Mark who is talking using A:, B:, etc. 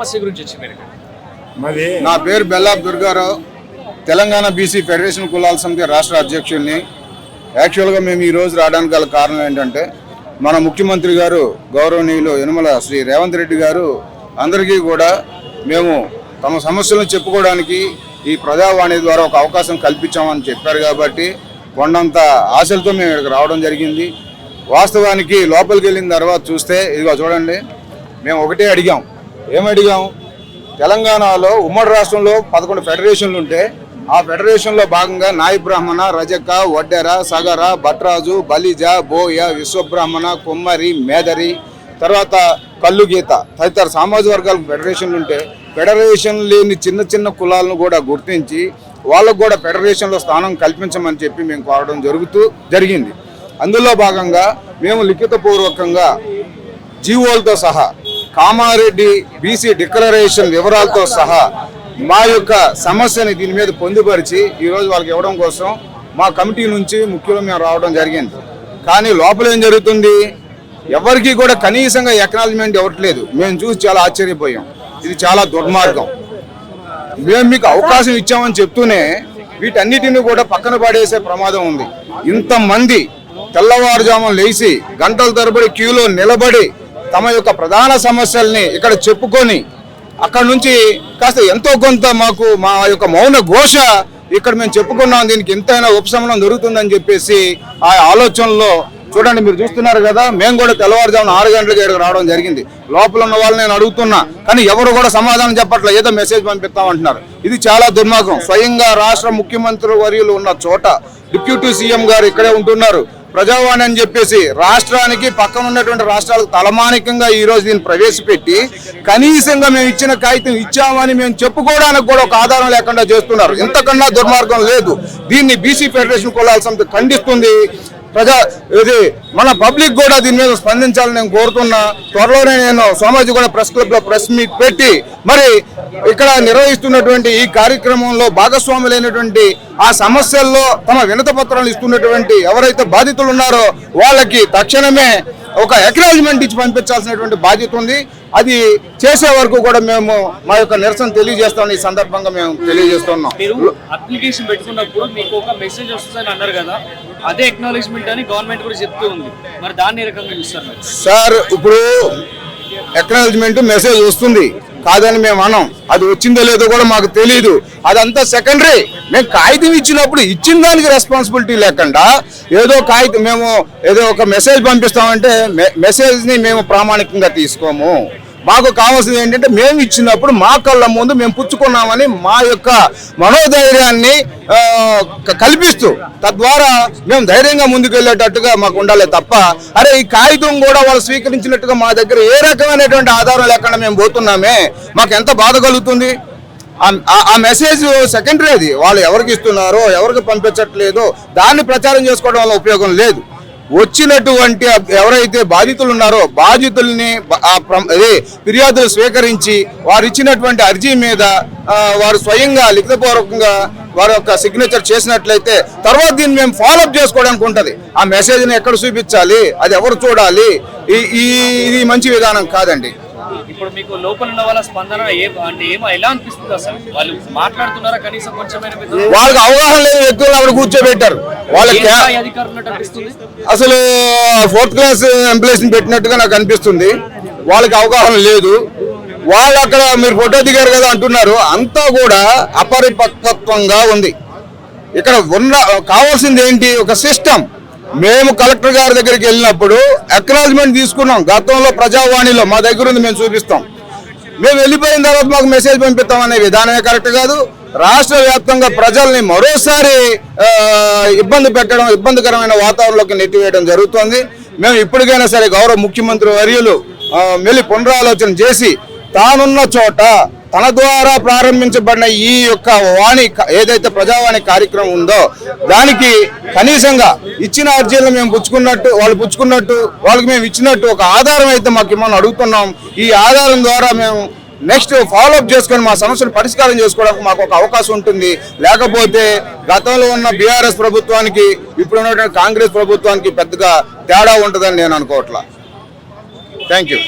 A: సమస్య గురించి వచ్చి మీరు.
B: నా పేరు బెల్లాబ్ దుర్గారావు. తెలంగాణ బీసీ ఫెడరేషన్ కులాల సమితి రాష్ట్ర అధ్యక్షుల్ని. యాక్చువల్గా మేము ఈ రోజు రావడానికి గల కారణం ఏంటంటే మన ముఖ్యమంత్రి గారు గౌరవనీయులు యనమల శ్రీ రేవంత్ రెడ్డి గారు అందరికీ కూడా మేము తమ సమస్యలను చెప్పుకోవడానికి ఈ ప్రజావాణి ద్వారా ఒక అవకాశం కల్పించామని చెప్పారు కాబట్టి కొండంత ఆశలతో మేము ఇక్కడికి రావడం జరిగింది. వాస్తవానికి లోపలికి వెళ్ళిన తర్వాత చూస్తే ఇదిగో చూడండి మేము ఒకటే అడిగాం. ఏమడిగాం తెలంగాణలో ఉమ్మడి రాష్ట్రంలో పదకొండు ఫెడరేషన్లు ఉంటే ఆ ఫెడరేషన్లో భాగంగా నాయ బ్రాహ్మణ రజక వడ్డెర సగర భట్రాజు బలిజ బోయ విశ్వబ్రాహ్మణ కుమ్మరి మేదరి తర్వాత కల్లు గీత తదితర సామాజిక వర్గాల ఫెడరేషన్లు ఉంటే ఫెడరేషన్ లేని చిన్న చిన్న కులాలను కూడా గుర్తించి వాళ్ళకు కూడా ఫెడరేషన్లో స్థానం కల్పించమని చెప్పి మేము కోరడం జరుగుతూ జరిగింది. అందులో భాగంగా మేము లిఖితపూర్వకంగా జీవోలతో సహా కామారెడ్డి బీసీ డిక్లరేషన్ వివరాలతో సహా మా యొక్క సమస్యని దీని మీద పొందుపరిచి ఈరోజు వాళ్ళకి ఇవ్వడం కోసం మా కమిటీ నుంచి ముఖ్యంగా మేము రావడం జరిగింది. కానీ లోపల ఏం జరుగుతుంది? ఎవరికి కూడా కనీసంగా ఎక్నాలజ్మెంట్ ఇవ్వట్లేదు. మేము చూసి చాలా ఆశ్చర్యపోయాం. ఇది చాలా దుర్మార్గం. మేము మీకు అవకాశం ఇచ్చామని చెప్తూనే వీటన్నిటిని కూడా పక్కన పడేసే ప్రమాదం ఉంది. ఇంతమంది తెల్లవారుజామున లేచి గంటల తరబడి క్యూలో నిలబడి తమ యొక్క ప్రధాన సమస్యల్ని ఇక్కడ చెప్పుకొని అక్కడ నుంచి కాస్త ఎంతో కొంత మాకు మా యొక్క మౌన ఘోష ఇక్కడ మేము చెప్పుకున్నాం. దీనికి ఎంతైనా ఉపశమనం దొరుకుతుందని చెప్పేసి ఆ ఆలోచనలో చూడండి మీరు చూస్తున్నారు కదా మేము కూడా తెల్లవారుజామున ఆరు గంటలకు ఇక్కడికి రావడం జరిగింది. లోపల ఉన్న వాళ్ళు నేను అడుగుతున్నా కానీ ఎవరు కూడా సమాధానం చెప్పట్లేదు ఏదో మెసేజ్ పంపిస్తామంటున్నారు. ఇది చాలా దుర్మార్గం. స్వయంగా రాష్ట్ర ముఖ్యమంత్రి వర్యులు ఉన్న చోట డిప్యూటీ సీఎం గారు ఇక్కడే ఉంటున్నారు. ప్రజావాణి అని చెప్పేసి రాష్ట్రానికి పక్కన ఉన్నటువంటి రాష్ట్రాలకు తలమానికంగా ఈ రోజు దీన్ని ప్రవేశపెట్టి కనీసంగా మేము ఇచ్చిన కాగితం ఇచ్చామని మేము చెప్పుకోవడానికి కూడా ఒక ఆధారం లేకుండా చేస్తున్నారు. ఇంతకన్నా దుర్మార్గం లేదు. దీన్ని బీసీ ఫెడరేషన్ కులాల ఖండిస్తుంది. ప్రజా ఇది మన పబ్లిక్ కూడా దీని మీద స్పందించాలని నేను కోరుతున్నా. త్వరలోనే నేను సోమాజీ కూడా ప్రెస్ క్లబ్లో ప్రెస్ మీట్ పెట్టి మరి ఇక్కడ నిర్వహిస్తున్నటువంటి ఈ కార్యక్రమంలో భాగస్వాములైనటువంటి ఆ సమస్యల్లో తమ వినత పత్రాలు ఇస్తున్నటువంటి ఎవరైతే బాధితులు ఉన్నారో వాళ్ళకి తక్షణమే ఒక ఎక్నాలజ్మెంట్ ఇచ్చి పంపించాల్సినటువంటి బాధ్యత ఉంది. అది చేసే వరకు కూడా మేము మా యొక్క నిరసన తెలియజేస్తామని ఈ సందర్భంగా మేము తెలియజేస్తున్నాం.
A: మీరు అప్లికేషన్ పెట్టుకున్నప్పుడు మీకు ఒక మెసేజ్ వస్తుందని అన్నారు కదా అదే ఎక్నాలజ్మెంట్ అని గవర్నమెంట్ కూడా చెప్తూ ఉంది. మరి దాన్ని రకంగా చూస్తారు
B: సార్ ఇప్పుడు ఎక్నాలజ్మెంట్ మెసేజ్ వస్తుంది. కాదని మేము అన్నాం అది వచ్చిందో లేదో కూడా మాకు తెలియదు అదంతా సెకండరీ మేము కాగితం ఇచ్చినప్పుడు ఇచ్చిన దానికి రెస్పాన్సిబిలిటీ లేకుండా ఏదో కాగితం మేము ఏదో ఒక మెసేజ్ పంపిస్తామంటే మెసేజ్ని మేము ప్రామాణికంగా తీసుకోము. మాకు కావాల్సింది ఏంటంటే మేము ఇచ్చినప్పుడు మా కళ్ళ ముందు మేము పుచ్చుకున్నామని మా యొక్క మనోధైర్యాన్ని కల్పిస్తూ తద్వారా మేము ధైర్యంగా ముందుకు వెళ్ళేటట్టుగా మాకు ఉండాలి తప్ప అరే ఈ కాగితం కూడా వాళ్ళు స్వీకరించినట్టుగా మా దగ్గర ఏ రకమైనటువంటి ఆధారం లేకుండా మేము పోతున్నామే మాకు ఎంత బాధ కలుగుతుంది? ఆ- ఆ మెసేజ్ సెకండరీ అది. వాళ్ళు ఎవరికి ఇస్తున్నారో ఎవరికి పంపించట్లేదో దాన్ని ప్రచారం చేసుకోవడం వల్ల ఉపయోగం లేదు. వచ్చినటువంటి ఎవరైతే బాధితులు ఉన్నారో బాధితుల్ని అదే ఫిర్యాదులు స్వీకరించి వారు ఇచ్చినటువంటి అర్జీ మీద వారు స్వయంగా లిఖితపూర్వకంగా వారి యొక్క సిగ్నేచర్ చేసినట్లయితే తర్వాత దీన్ని మేము ఫాలోఅప్ చేసుకోవడానికి ఉంటుంది. ఆ మెసేజ్ని ఎక్కడ చూపించాలి? అది ఎవరు చూడాలి? ఈ ఇది మంచి విధానం కాదండి.
A: ఇప్పుడు మీకు లోపల ఉన్న వాళ్ళ స్పందన అంటే ఏమో ఎలా అనిపిస్తుంది అసలు? వాళ్ళు మాట్లాడుతున్నారా కనీసం మీతో?
B: వాళ్ళకి అవగాహన లేని వ్యక్తులను అక్కడ కూర్చోబెట్టారు. వాళ్ళకి అసలు ఫోర్త్ క్లాస్ ఎంప్లాయీస్ పెట్టినట్టుగా నాకు అనిపిస్తుంది. వాళ్ళకి అవగాహన లేదు. వాళ్ళు అక్కడ మీరు ఫోటో దిగారు కదా అంటున్నారు. అంతా కూడా అపరిపక్వత్వంగా ఉంది. ఇక్కడ ఉన్న కావాల్సింది ఏంటి? ఒక సిస్టమ్. మేము కలెక్టర్ గారి దగ్గరికి వెళ్ళినప్పుడు అక్నాలజ్మెంట్ తీసుకున్నాం. గతంలో ప్రజావాణిలో మా దగ్గర ఉంది మేము చూపిస్తాం. మేము వెళ్ళిపోయిన తర్వాత మాకు మెసేజ్ పంపిస్తాం అనే విధానమే కరెక్ట్ కాదు. రాష్ట్ర వ్యాప్తంగా ప్రజల్ని మరోసారి ఇబ్బంది పెట్టడం ఇబ్బందికరమైన వాతావరణంలోకి నెట్టివేయడం జరుగుతోంది. మేము ఇప్పటికైనా సరే గౌరవ ముఖ్యమంత్రి వర్యులు మెలి పునరాలోచన చేసి తానున్న చోట తన ద్వారా ప్రారంభించబడిన ఈ యొక్క వాణి ఏదైతే ప్రజావాణి కార్యక్రమం ఉందో దానికి కనీసంగా ఇచ్చిన అర్జీలను మేము పుచ్చుకున్నట్టు వాళ్ళు పుచ్చుకున్నట్టు వాళ్ళకి మేము ఇచ్చినట్టు ఒక ఆధారం అయితే మాకు ఇమ్మని అడుగుతున్నాం. ఈ ఆధారం ద్వారా మేము నెక్స్ట్ ఫాలోఅప్ చేసుకొని మా సమస్యలు పరిష్కారం చేసుకోవడానికి మాకు ఒక అవకాశం ఉంటుంది. లేకపోతే గతంలో ఉన్న బీఆర్ఎస్ ప్రభుత్వానికి ఇప్పుడు ఉన్నటువంటి కాంగ్రెస్ ప్రభుత్వానికి పెద్దగా తేడా ఉంటుందని నేను అనుకోవట్లా. Thank you